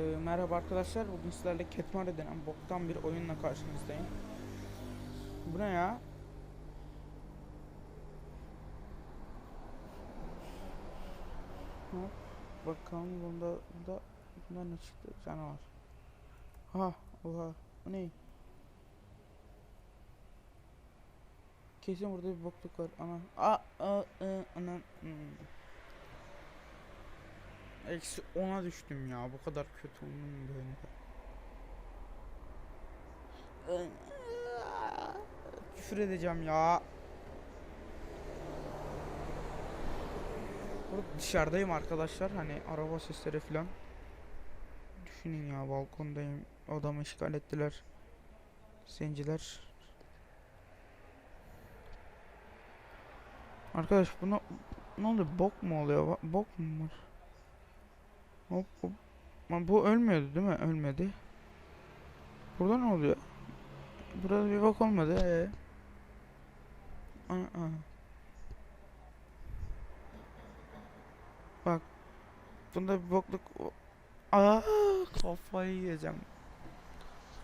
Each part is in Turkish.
Ee, merhaba arkadaşlar. Bugün sizlerle Ketmare denen boktan bir oyunla karşınızdayım. Bu ne ya? Hop. Bakalım bunda, bunda, bunda ne çıktı? Canavar. Ha, oha. Bu ne? Kesin burada bir bokluk var. Ana. Aa, aa, aa, ana. Hmm. Eksi 10'a düştüm ya. Bu kadar kötü oyunun böyle. Küfür edeceğim ya. Burada dışarıdayım arkadaşlar. Hani araba sesleri falan. Düşünün ya balkondayım. Odamı işgal ettiler. Zenciler. Arkadaş bunu ne oluyor? Bok mu oluyor? Bok mu var? Hop hop. Bu ölmüyordu değil mi? Ölmedi. Burada ne oluyor? Burada bir bak olmadı. Ee. Ana. Bak. Bunda bir bokluk. Aa, kafayı yiyeceğim.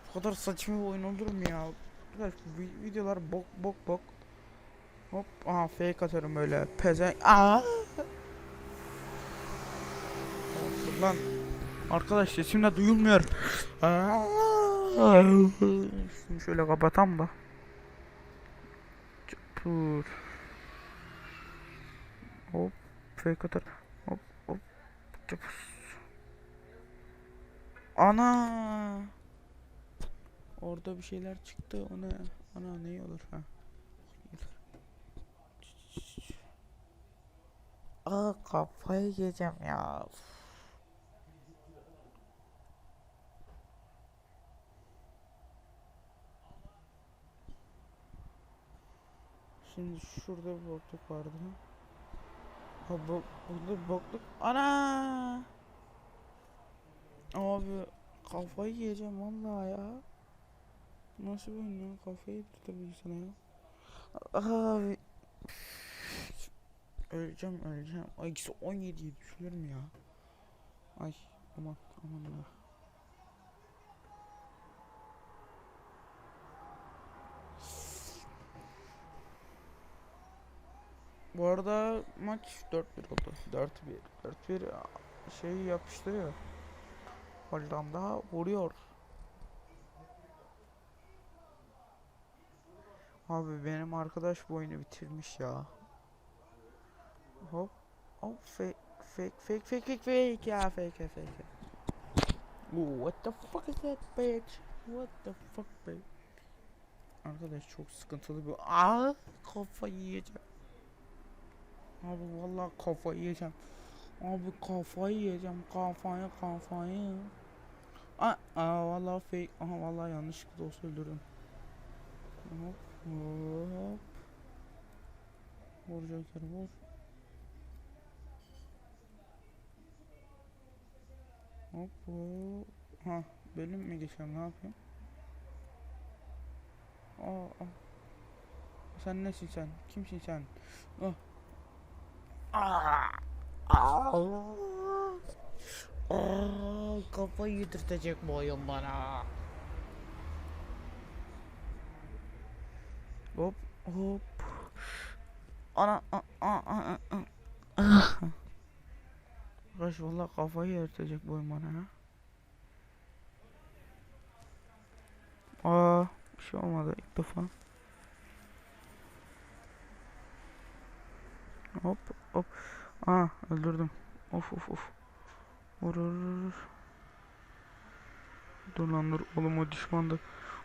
Bu kadar saçma oyun olur mu ya? Arkadaş videolar bok bok bok. Hop, aha fake atarım böyle. Pezen. Aa! Lan arkadaş sesim de duyulmuyor. Şunu şöyle kapatam da. Çapur. Hop fake atar. Hop hop. Çapur. Ana. Orada bir şeyler çıktı. O ne? Ana ne olur ha? Aa kafayı yiyeceğim ya. Şimdi şurada bir bokluk vardı. Ha bu burada bir bokluk. Ana! Abi kafayı yiyeceğim vallahi ya. Nasıl bir oyun ya? Kafayı yedirdi sana ya. Abi Öleceğim öleceğim. Ay eksi 17'ye düşülür mü ya? Ay aman aman Allah. Bu arada maç 4-1 oldu. 4-1. 4-1 şey yapıştırıyor. Hollanda vuruyor. Abi benim arkadaş bu oyunu bitirmiş ya. Hop. Hop fake fake fake fake fake fake ya fake fake fake. Ooh, what the fuck is that bitch? What the fuck be? Arkadaş çok sıkıntılı bir Aa kafayı yiyeceğim. Abi vallahi kafayı yiyeceğim. Abi kafayı yiyeceğim. Kafayı kafayı. Aa, aa vallahi fake. Aha vallahi yanlışlıkla olsa öldürürüm. Hop hop. Vur Joker vur. Hop hop. Ha bölüm mü geçelim ne yapayım? Aa, aa. Sen nesin sen? Kimsin sen? Ah. Aa. Kafayı yedirtecek bu oyun bana. Hop hop. Ana a a a. a. Arkadaş valla kafayı yedirtecek bu oyun bana ya. Aa, bir şey olmadı ilk defa. Hop hop. Aa öldürdüm. Of of of. Vur vur vur. vur. Dur lan dur. Oğlum o düşmandı.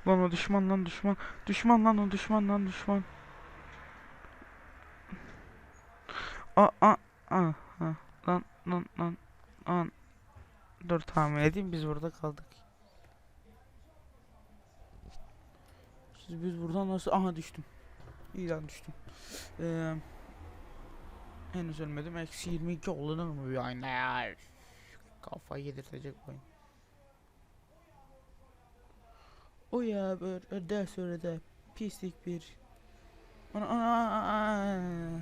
Lan o düşman lan düşman. Düşman lan o düşman lan düşman. Aa aa aa. Ha. Lan lan lan. Lan. Dur tahmin edeyim biz burada kaldık. Siz biz buradan nasıl? Aha düştüm. İyi lan düştüm. Eee henüz ölmedim. Eksi 22 olunur mu bir oyunda ya? Kafayı yedirtecek bu oyun. O ya böyle öde söylede pislik bir. Ana ana ana.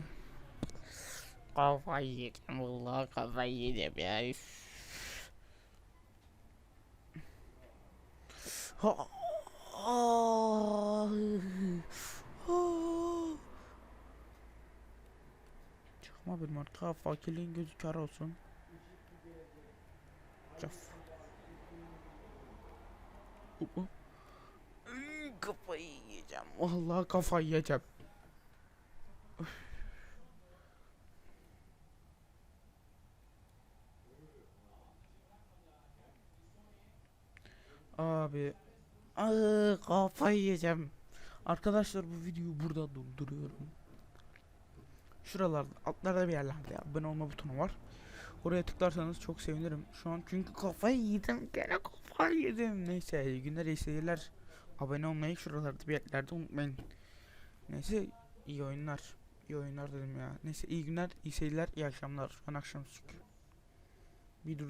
Kafayı yedim vallahi kafayı yedim ya. Ha. Çıkma bir marka fakirliğin gözü kar olsun. Kafayı yiyeceğim. Vallahi kafayı yiyeceğim. Abi. Aa, kafayı yiyeceğim. Arkadaşlar bu videoyu burada durduruyorum. Şuralarda altlarda bir yerlerde abone olma butonu var. Oraya tıklarsanız çok sevinirim. Şu an çünkü kafayı yedim. Gene kafayı yedim. Neyse iyi günler iyi seyirler. Abone olmayı şuralarda bir yerlerde unutmayın. Neyse iyi oyunlar. İyi oyunlar dedim ya. Neyse iyi günler iyi seyirler iyi akşamlar. Şu an akşam çünkü. Bir dur